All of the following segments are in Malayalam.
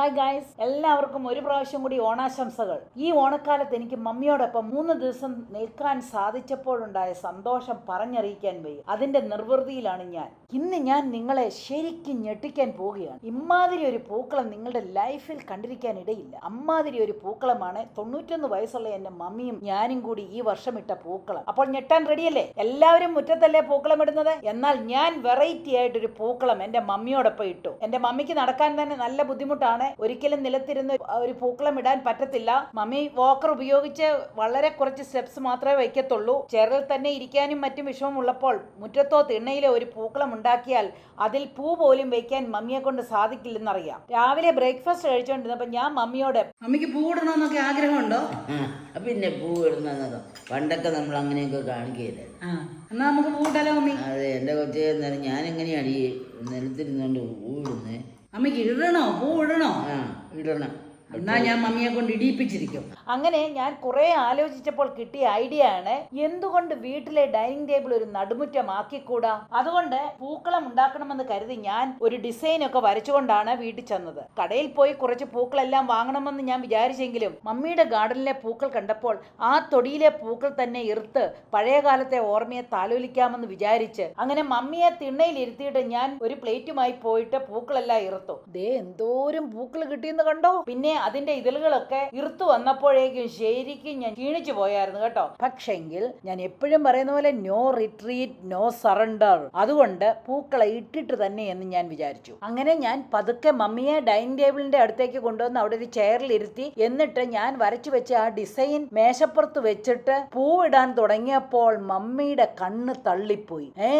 ഹായ് ഗായ്സ് എല്ലാവർക്കും ഒരു പ്രാവശ്യം കൂടി ഓണാശംസകൾ. ഈ ഓണക്കാലത്ത് എനിക്ക് മമ്മിയോടൊപ്പം മൂന്ന് ദിവസം നിൽക്കാൻ സാധിച്ചപ്പോഴുണ്ടായ സന്തോഷം പറഞ്ഞറിയിക്കാൻ വയ്യ. അതിന്റെ നിർവൃതിയിലാണ് ഞാൻ. ഇന്ന് ഞാൻ നിങ്ങളെ ശരിക്കും ഞെട്ടിക്കാൻ പോവുകയാണ്. ഇമാതിരി ഒരു പൂക്കളം നിങ്ങളുടെ ലൈഫിൽ കണ്ടിരിക്കാൻ ഇടയില്ല. അമ്മാതിരി ഒരു പൂക്കളമാണ് തൊണ്ണൂറ്റൊന്ന് വയസ്സുള്ള എന്റെ മമ്മിയും ഞാനും കൂടി ഈ വർഷം ഇട്ട പൂക്കളം. അപ്പോൾ ഞെട്ടാൻ റെഡിയല്ലേ? എല്ലാവരും മുറ്റത്തല്ലേ പൂക്കളം ഇടുന്നത്? എന്നാൽ ഞാൻ വെറൈറ്റി ആയിട്ടൊരു പൂക്കളം എന്റെ മമ്മിയോടൊപ്പം ഇട്ടു. എന്റെ മമ്മിക്ക് നടക്കാൻ തന്നെ നല്ല ബുദ്ധിമുട്ടാണ്. ഒരിക്കലും നിലത്തിരുന്ന് ഒരു പൂക്കളം ഇടാൻ പറ്റത്തില്ല. മമ്മി വോക്കർ ഉപയോഗിച്ച് വളരെ കുറച്ച് സ്റ്റെപ്സ് മാത്രമേ വയ്ക്കത്തുള്ളൂ. ചെറിൽ തന്നെ ഇരിക്കാനും മറ്റും വിഷമമുള്ളപ്പോൾ മുറ്റത്തോ തിണ്ണയിലോ ഒരു പൂക്കളം ഉണ്ടാക്കിയാൽ അതിൽ പൂ പോലും വയ്ക്കാൻ മമ്മിയെ കൊണ്ട് സാധിക്കില്ലെന്നറിയാം. രാവിലെ ബ്രേക്ക്ഫാസ്റ്റ് കഴിച്ചുകൊണ്ടിരുന്നപ്പോൾ ഞാൻ മമ്മിയോട് പൂ ഇടണമെന്നൊക്കെ ആഗ്രഹമുണ്ടോ? പിന്നെ പൂ ഇടുന്നതോ പണ്ടൊക്കെ നമ്മൾ അങ്ങനെയൊക്കെ കാണിക്കുകയില്ല ആ. എന്നാ നമുക്ക് പൂ ഇടാലോ മമ്മി? അതെ എന്റെ കൊച്ചേ ഞാൻ എങ്ങനെയാണ് ഈ നിലത്തിരുന്നുകൊണ്ട് പൂ ഇടുന്നത് அம்மைக்கு இடணும் பூ இடணும். ஆ இடணும். എന്നാ ഞാൻ മമ്മിയെ കൊണ്ട് ഇടിയിപ്പിച്ചിരിക്കും. അങ്ങനെ ഞാൻ കുറെ ആലോചിച്ചപ്പോൾ കിട്ടിയ ഐഡിയ ആണ് എന്തുകൊണ്ട് വീട്ടിലെ ഡൈനിങ് ടേബിൾ ഒരു നടുമുറ്റമാക്കിക്കൂടാ? അതുകൊണ്ട് പൂക്കളം ഉണ്ടാക്കണമെന്ന് കരുതി ഞാൻ ഒരു ഡിസൈൻ ഒക്കെ വരച്ചുകൊണ്ടാണ് വീട്ടിൽ ചെന്നത്. കടയിൽ പോയി കുറച്ച് പൂക്കളെല്ലാം വാങ്ങണമെന്ന് ഞാൻ വിചാരിച്ചെങ്കിലും മമ്മിയുടെ ഗാർഡനിലെ പൂക്കൾ കണ്ടപ്പോൾ ആ തൊടിയിലെ പൂക്കൾ തന്നെ ഇറുത്ത് പഴയ കാലത്തെ ഓർമ്മയെ താലോലിക്കാമെന്ന് വിചാരിച്ച് അങ്ങനെ മമ്മിയെ തിണ്ണയിൽ ഇരുത്തിയിട്ട് ഞാൻ ഒരു പ്ലേറ്റുമായി പോയിട്ട് പൂക്കളെല്ലാം ഇറുത്തു. ദേ എന്തോരം പൂക്കൾ കിട്ടിയെന്ന് കണ്ടോ? പിന്നെ അതിന്റെ ഇതിലുകളൊക്കെ ഇർത്തു വന്നപ്പോഴേക്കും ശരിക്കും ഞാൻ ക്ഷീണിച്ചു പോയായിരുന്നു കേട്ടോ. പക്ഷെങ്കിൽ ഞാൻ എപ്പോഴും പറയുന്ന പോലെ നോ റിട്രീറ്റ് നോ സറണ്ടർ അതുകൊണ്ട് പൂക്കളെ ഇട്ടിട്ട് തന്നെ എന്ന് ഞാൻ വിചാരിച്ചു. അങ്ങനെ ഞാൻ പതുക്കെ മമ്മിയെ ഡൈനിങ് ടേബിളിന്റെ അടുത്തേക്ക് കൊണ്ടുവന്ന് അവിടെ ഒരു ചെയറിൽ ഇരുത്തി എന്നിട്ട് ഞാൻ വരച്ചു വെച്ച ആ ഡിസൈൻ മേശപ്പുറത്ത് വെച്ചിട്ട് പൂവിടാൻ തുടങ്ങിയപ്പോൾ മമ്മിയുടെ കണ്ണ് തള്ളിപ്പോയി. ഏ?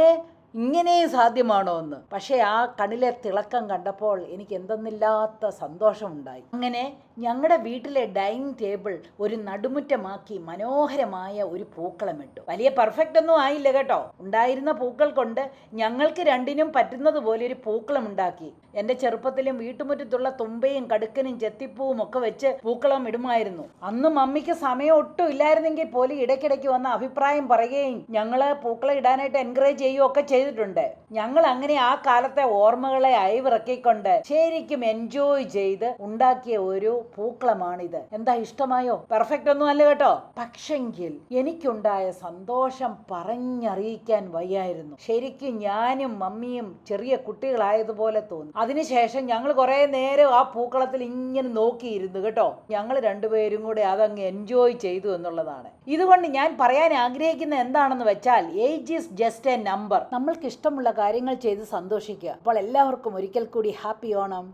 ഇങ്ങനെ സാധ്യമാണോ എന്ന്. പക്ഷേ ആ കണിലെ തിളക്കം കണ്ടപ്പോൾ എനിക്ക് എന്തെന്നില്ലാത്ത സന്തോഷമുണ്ടായി. അങ്ങനെ ഞങ്ങളുടെ വീട്ടിലെ ഡൈനിങ് ടേബിൾ ഒരു നടുമുറ്റമാക്കി മനോഹരമായ ഒരു പൂക്കളമിട്ടു വലിയ പെർഫെക്റ്റ് ഒന്നും ആയില്ല കേട്ടോ. ഉണ്ടായിരുന്ന പൂക്കൾ കൊണ്ട് ഞങ്ങൾക്ക് രണ്ടിനും പറ്റുന്നത് പോലെ ഒരു പൂക്കളം ഉണ്ടാക്കി. എന്റെ ചെറുപ്പത്തിലും വീട്ടുമുറ്റത്തുള്ള തുമ്പയും കടുക്കനും ചെത്തിപ്പൂവും ഒക്കെ വെച്ച് പൂക്കളം ഇടുമായിരുന്നു. അന്ന് മമ്മിക്ക് സമയം ഒട്ടും ഇല്ലായിരുന്നെങ്കിൽ പോലും ഇടയ്ക്കിടയ്ക്ക് വന്ന അഭിപ്രായം പറയുകയും ഞങ്ങൾ പൂക്കളം ഇടാനായിട്ട് എൻകറേജ് ചെയ്യുകയും ഒക്കെ ചെയ്തിട്ടുണ്ട്. ഞങ്ങൾ അങ്ങനെ ആ കാലത്തെ ഓർമ്മകളെ അയവിറക്കിക്കൊണ്ട് ശരിക്കും എൻജോയ് ചെയ്ത് ഉണ്ടാക്കിയ ഒരു പൂക്കളമാണിത്. എന്താ ഇഷ്ടമായോ? പെർഫെക്റ്റ് ഒന്നും അല്ല കേട്ടോ. പക്ഷെങ്കിൽ എനിക്കുണ്ടായ സന്തോഷം പറഞ്ഞറിയിക്കാൻ വയ്യായിരുന്നു. ശരിക്കും ഞാനും മമ്മിയും ചെറിയ കുട്ടികളായതുപോലെ തോന്നി. അതിനുശേഷം ഞങ്ങൾ കുറെ നേരം ആ പൂക്കളത്തിൽ ഇങ്ങനെ നോക്കിയിരുന്നു കേട്ടോ. ഞങ്ങൾ രണ്ടുപേരും കൂടെ അതങ്ങ് എൻജോയ് ചെയ്തു എന്നുള്ളതാണ്. ഇതുകൊണ്ട് ഞാൻ പറയാൻ ആഗ്രഹിക്കുന്ന എന്താണെന്ന് വെച്ചാൽ age is just a number നമ്മൾക്ക് ഇഷ്ടമുള്ള കാര്യങ്ങൾ ചെയ്ത് സന്തോഷിക്കുക. അപ്പോൾ എല്ലാവർക്കും ഒരിക്കൽ കൂടി ഹാപ്പി ഓണം.